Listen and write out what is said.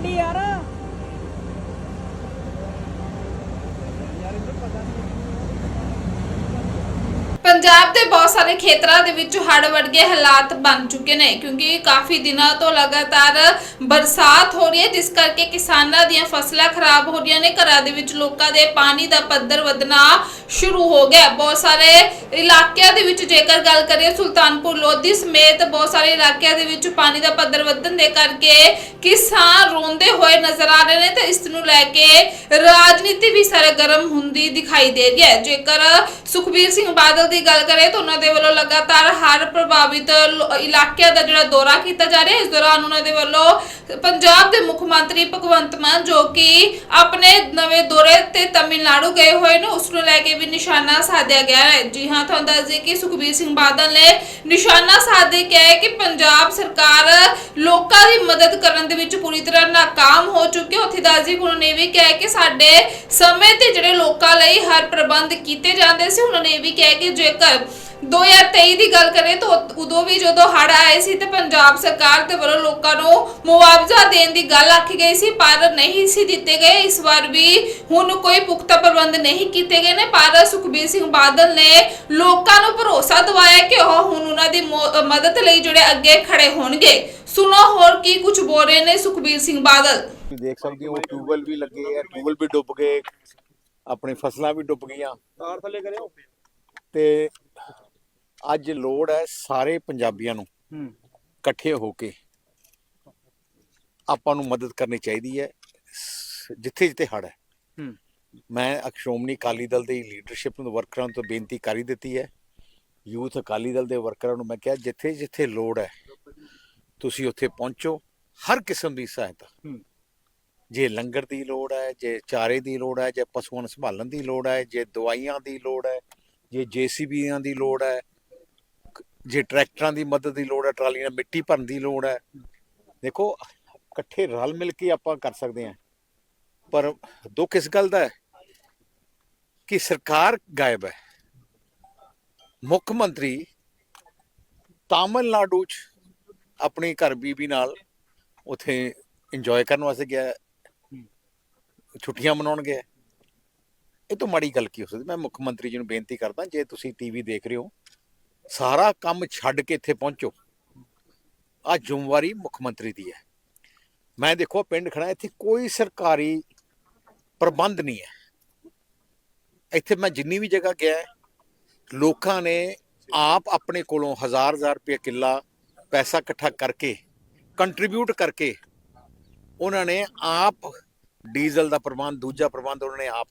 ਗੱਡੀ ਯਾਰ। ਪੰਜਾਬ ਦੇ ਬਹੁਤ ਸਾਰੇ ਖੇਤਰਾਂ ਦੇ ਵਿੱਚ ਹੜ੍ਹ ਵਰਗੇ ਹਾਲਾਤ ਬਣ ਚੁੱਕੇ ਨੇ, ਕਿਉਂਕਿ ਕਾਫੀ ਦਿਨਾਂ ਤੋਂ ਲਗਾਤਾਰ ਬਰਸਾਤ ਹੋ ਰਹੀ ਹੈ, ਜਿਸ ਕਰਕੇ ਕਿਸਾਨਾਂ ਦੀਆਂ ਫਸਲਾਂ ਖਰਾਬ ਹੋ ਰਹੀਆਂ ਨੇ। ਘਰਾਂ ਦੇ ਵਿੱਚ ਲੋਕਾਂ ਦੇ ਪਾਣੀ ਦਾ ਪੱਧਰ ਵਧਣਾ ਸ਼ੁਰੂ ਹੋ ਗਿਆ। ਬਹੁਤ ਸਾਰੇ ਇਲਾਕਿਆਂ ਦੇ ਵਿੱਚ ਜੇਕਰ ਗੱਲ ਕਰੀਏ, ਸੁਲਤਾਨਪੁਰ, ਲੋਧੀ ਸਮੇਤ ਬਹੁਤ ਸਾਰੇ ਇਲਾਕਿਆਂ ਦੇ ਵਿੱਚ ਪਾਣੀ ਦਾ ਪੱਧਰ ਵਧਣ ਦੇ ਕਰਕੇ ਕਿਸਾਨ ਰੋਂਦੇ ਹੋਏ ਨਜ਼ਰ ਆ ਰਹੇ ਨੇ ਤੇ ਇਸ ਨੂੰ ਲੈ ਕੇ ਰਾਜਨੀਤੀ ਵੀ ਸਰਗਰਮ ਹੁੰਦੀ ਦਿਖਾਈ ਦੇ ਰਹੀ ਹੈ। ਜੇਕਰ ਸੁਖਬੀਰ ਸਿੰਘ ਬਾਦਲ ਦੀ ਗੱਲ ਕਰੇ ਤਾਂ ਉਹਨਾਂ ਦੇ ਵੱਲੋਂ ਲਗਾਤਾਰ ਹਰ ਪ੍ਰਭਾਵਿਤ ਲੋ- ਇਲਾਕਿਆਂ ਦਾ ਜਿਹੜਾ ਦੌਰਾ ਕੀਤਾ ਜਾ ਰਿਹਾ ਹੈ, ਇਸ ਦੌਰਾਨ ਉਹਨਾਂ ਦੇ ਵੱਲੋਂ ਪੰਜਾਬ ਦੇ ਮੁੱਖ ਮੰਤਰੀ ਭਗਵੰਤ ਮਾਨ ਜੋ ਕਿ ਆਪਣੇ ਨਵੇਂ ਦੌਰੇ ਤੇ ਤਮਿਲਨਾਡੂ ਗਏ ਹੋਏ ਨੇ, ਉਸ ਨੂੰ ਲੈ ਕੇ ਵੀ ਨਿਸ਼ਾਨਾ ਸਾਧਿਆ ਗਿਆ ਹੈ। ਜੀ ਹਾਂ, ਤੁਹਾਨੂੰ ਦੱਸ ਦਈਏ ਕਿ ਸੁਖਬੀਰ ਸਿੰਘ ਬਾਦਲ ਨੇ ਨਿਸ਼ਾਨਾ ਸਾਧੇ ਕਿਹਾ ਕਿ ਪੰਜਾਬ ਸਰਕਾਰ ਲੋਕਾਂ ਦੀ ਮਦਦ ਕਰਨ ਦੇ ਵਿੱਚ ਪੂਰੀ ਤਰ੍ਹਾਂ ਨਾਕਾਮ ਹੋ ਚੁੱਕੀ ਹੈ। ਉੱਥੇ ਦੱਸ ਦਈਏ ਉਹਨਾਂ ਨੇ ਇਹ ਵੀ ਕਿਹਾ ਕਿ ਸਾਡੇ ਸਮੇਂ ਤੇ ਜਿਹੜੇ ਲੋਕਾਂ ਲਈ ਹਰ ਪ੍ਰਬੰਧ ਕੀਤੇ ਜਾਂਦੇ ਸੀ, ਉਹਨਾਂ ਨੇ ਇਹ ਵੀ ਕਿਹਾ ਕਿ ਜੇਕਰ 2023 ਦੀ ਗੱਲ ਕਰੇ ਤਾਂ ਉਦ- ਉਦੋਂ ਵੀ ਜਦੋਂ ਹੜ੍ਹ ਆਏ ਸੀ ਤੇ ਪੰਜਾਬ ਸਰਕਾਰ ਦੇ ਵੱਲੋਂ ਲੋਕਾਂ ਨੂੰ ਮੁਆਵਜ਼ਾ ਦੇਣ ਦੀ ਗੱਲ ਆਖੀ ਗਈ ਸੀ ਪਰ ਨਹੀਂ ਸੀ ਦਿੱਤੇ ਗਏ। ਇਸ ਵਾਰ ਵੀ ਹੁਣ ਕੋਈ ਪੁਖਤਾ ਪ੍ਰਬੰਧ ਨਹੀਂ ਕੀਤੇ ਗਏ ਨੇ। ਪਰ ਸੁਖਬੀਰ ਸਿੰਘ ਬਾਦਲ ਨੇ ਲੋਕਾਂ ਨੂੰ ਭਰੋਸਾ ਦਿਵਾਇਆ ਕਿ ਉਹ ਹੁਣ ਉਹਨਾਂ ਦੀ ਮੋ- ਅ, ਮਦਦ ਲਈ ਜਿਹੜੇ ਅੱਗੇ ਖੜੇ ਹੋਣਗੇ। ਸੁਣੋ ਹੋਰ ਕੀ ਕੁਝ ਬੋਲ ਰਹੇ ਨੇ ਸੁਖਬੀਰ ਸਿੰਘ ਬਾਦਲ। ਤੁਸੀਂ ਦੇਖ ਸਕਦੇ ਹੋ ਟਿਊਬਲ ਵੀ ਲੱਗੇ ਆ ਟਿਊਬਲ ਵੀ ਡੁੱਬ ਗਏ ਆਪਣੀ ਫਸਲਾਂ ਵੀ ਡੁੱਬ ਗਈਆਂ। ਤਾਰ ਥੱਲੇ ਕਰਿਓ। ਤੇ ਅੱਜ ਲੋੜ ਹੈ ਸਾਰੇ ਪੰਜਾਬੀਆਂ ਨੂੰ ਹੂੰ। ਇਕੱਠੇ ਹੋ ਕੇ ਆਪਾਂ ਨੂੰ ਮਦਦ ਕਰਨੀ ਚਾਹੀਦੀ ਹੈ ਜਿੱਥੇ ਜਿੱਥੇ ਹੜ ਹੈ। ਮੈਂ ਅਕਸ਼ੋਮਨੀ ਅਕਾਲੀ ਦਲ ਦੀ ਲੀਡਰਸ਼ਿਪ ਨੂੰ ਵਰਕਰਾਂ ਨੂੰ ਤਾਂ ਬੇਨਤੀ ਕਰੀ ਦਿੱਤੀ ਹੈ। ਯੂਥ ਅਕਾਲੀ ਦਲ ਦੇ ਵਰਕਰਾਂ ਨੂੰ ਮੈਂ ਕਿਹਾ ਜਿੱਥੇ ਜਿੱਥੇ ਲੋੜ ਹੈ ਤੁਸੀਂ ਉੱਥੇ ਪਹੁੰਚੋ ਹਰ ਕਿਸਮ ਦੀ ਸਹਾਇਤਾ। ਜੇ ਲੰਗਰ ਦੀ ਲੋੜ ਹੈ ਜੇ ਚਾਰੇ ਦੀ ਲੋੜ ਹੈ ਜੇ ਪਸ਼ੂਆਂ ਨੂੰ ਸੰਭਾਲਣ ਦੀ ਲੋੜ ਹੈ ਜੇ ਦਵਾਈਆਂ ਦੀ ਲੋੜ ਹੈ ਜੇ ਜੀਸੀਬੀਆਂ ਦੀ ਲੋੜ ਹੈ ਜੇ ਟਰੈਕਟਰਾਂ ਦੀ ਮਦਦ ਦੀ ਲੋੜ ਹੈ, ਟਰਾਲੀਆਂ ਨਾਲ ਮਿੱਟੀ ਭਰਨ ਦੀ ਲੋੜ ਹੈ। ਦੇਖੋ, ਇਕੱਠੇ ਰਲ ਮਿਲ ਕੇ ਆਪਾਂ ਕਰ ਸਕਦੇ ਹਾਂ। ਪਰ ਦੁੱਖ ਇਸ ਗੱਲ ਦਾ ਹੈ ਕਿ ਸਰਕਾਰ ਗਾਇਬ ਹੈ। ਮੁੱਖ ਮੰਤਰੀ ਤਾਮਿਲਨਾਡੂ ਚ ਆਪਣੀ ਘਰ ਬੀਬੀ ਨਾਲ ਉਥੇ ਇੰਜੋਏ ਕਰਨ ਵਾਸਤੇ ਗਿਆ ਛੁੱਟੀਆਂ ਮਨਾਉਣ ਗਿਆ ਇਹ ਤੋਂ ਮਾੜੀ ਗੱਲ ਕੀ ਹੋ ਸਕਦੀ? ਮੈਂ ਮੁੱਖ ਮੰਤਰੀ ਜੀ ਨੂੰ ਬੇਨਤੀ ਕਰਦਾ, ਜੇ ਤੁਸੀਂ ਟੀਵੀ ਦੇਖ ਰਹੇ ਹੋ ਸਾਰਾ ਕੰਮ ਛੱਡ ਕੇ ਇੱਥੇ ਪਹੁੰਚੋ। ਆ ਜ਼ਿੰਮੇਵਾਰੀ ਮੁੱਖ ਮੰਤਰੀ ਦੀ ਹੈ। ਮੈਂ ਦੇਖੋ, ਪਿੰਡ ਖੜਾ ਇੱਥੇ ਕੋਈ ਸਰਕਾਰੀ ਪ੍ਰਬੰਧ ਨਹੀਂ ਹੈ। ਇੱਥੇ ਮੈਂ ਜਿੰਨੀ ਵੀ ਜਗ੍ਹਾ ਗਿਆ ਲੋਕਾਂ ਨੇ ਆਪ ਆਪਣੇ ਕੋਲੋਂ ਹਜ਼ਾਰ ਹਜ਼ਾਰ ਰੁਪਏ ਕਿੱਲਾ ਪੈਸਾ ਇਕੱਠਾ ਕਰਕੇ ਕੰਟਰੀਬਿਊਟ ਕਰਕੇ, ਉਹਨਾਂ ਨੇ ਆਪ ਡੀਜ਼ਲ ਦਾ ਪ੍ਰਬੰਧ, ਦੂਜਾ ਪ੍ਰਬੰਧ ਉਹਨਾਂ ਨੇ ਆਪ